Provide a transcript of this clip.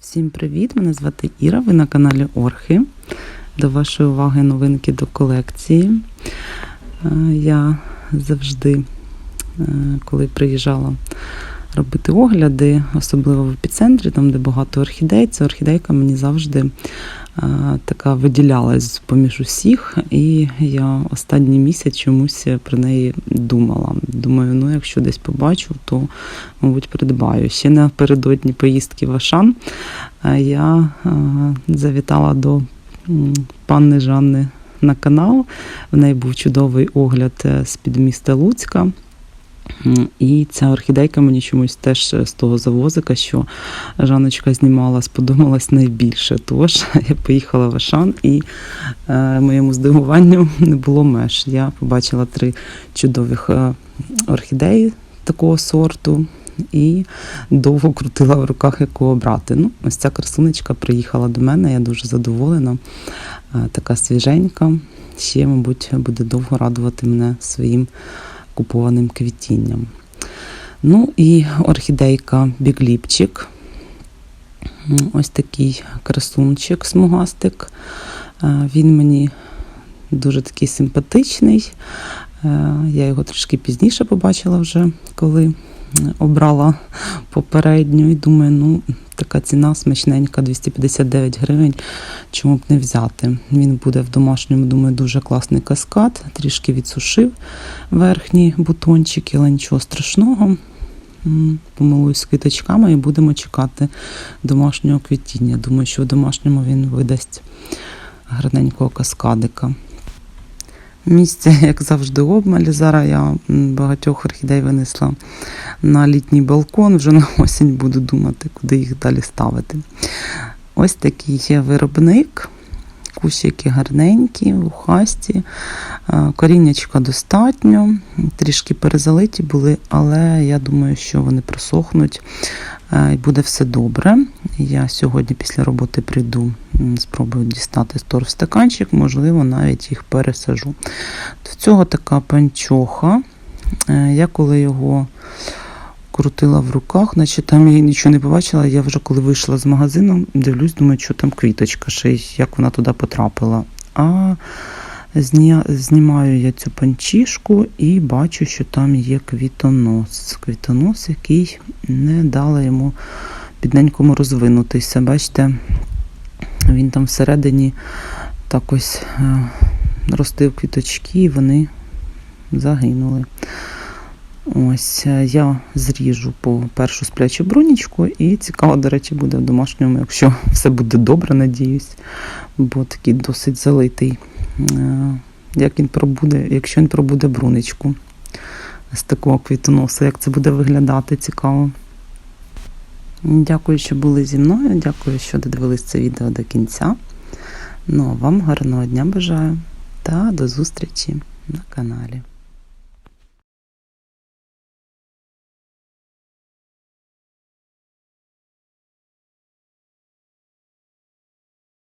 Всім привіт! Мене звати Іра. Ви на каналі Орхи. До вашої уваги новинки до колекції. Е, Я завжди, е, коли приїжджала робити огляди, особливо в епіцентрі, там де багато орхідей, ця орхідейка мені завжди така виділялась з-поміж усіх. І я останній місяць чомусь про неї думала. Думаю, ну якщо десь побачу, то мабуть, придбаю. Ще напередодні поїздки в Ашан е, я е, завітала до м, панни Жанни на канал. В неї був чудовий огляд е, з-під міста Луцька. І ця орхідейка мені чомусь теж з того завозика, що Жаночка знімала, сподобалась найбільше. Тож я поїхала в Ашан і е, моєму здивуванню не було меж. Я побачила три чудових е, орхідеї такого сорту і довго крутила в руках, яку обрати. Ну, ось ця красунечка приїхала до мене, я дуже задоволена. Е, Така свіженька. Ще, мабуть, буде довго радувати мене своїм купованим квітінням. Ну і орхідейка бігліпчик. Ось такий красунчик смугастик. Е, Він мені дуже такий симпатичний. Е, Я його трішки пізніше побачила вже, коли обрала попередню. І думаю, ну, така ціна смачненька, 259 гривень. Чому б не взяти? Він буде в домашньому, думаю, дуже класний каскад. Трішки відсушив верхні бутончики, але нічого страшного. Помилуюсь квіточками і будемо чекати домашнього квітіння. Думаю, що в домашньому він видасть гарненького каскадика. Місце, як завжди, обмаль. Зараз я багатьох орхідей винесла на літній балкон. Вже на осінь буду думати, куди їх далі ставити. Ось такий є виробник. Кущики гарненькі, вухасті, Е, коріннячка достатньо, трішки перезалиті були, але я думаю, що вони просохнуть е, і буде все добре. Я сьогодні після роботи прийду, спробую дістати з торф стаканчик, можливо, навіть їх пересажу. До цього така панчоха. Е, Я коли його крутила в руках, наче там я нічого не побачила. Я вже коли вийшла з магазину, дивлюсь, думаю, що там квіточка, ще й як вона туди потрапила. А знімаю я цю панчішку і бачу, що там є квітонос. Квітонос, який не дала йому підненькому розвинутися. Бачите, він там всередині так ось е, ростив квіточки, і вони загинули. Ось е, я зріжу по першу сплячу брунічку, і цікаво, до речі, буде в домашньому, якщо все буде добре, надіюсь, бо такий досить залитий. Е, Як він пробуде, якщо він пробуде бруничку з такого квітоноса, як це буде виглядати, цікаво. Дякую, що були зі мною. Дякую, що додивились це відео до кінця. Ну, а вам гарного дня бажаю та до зустрічі на каналі.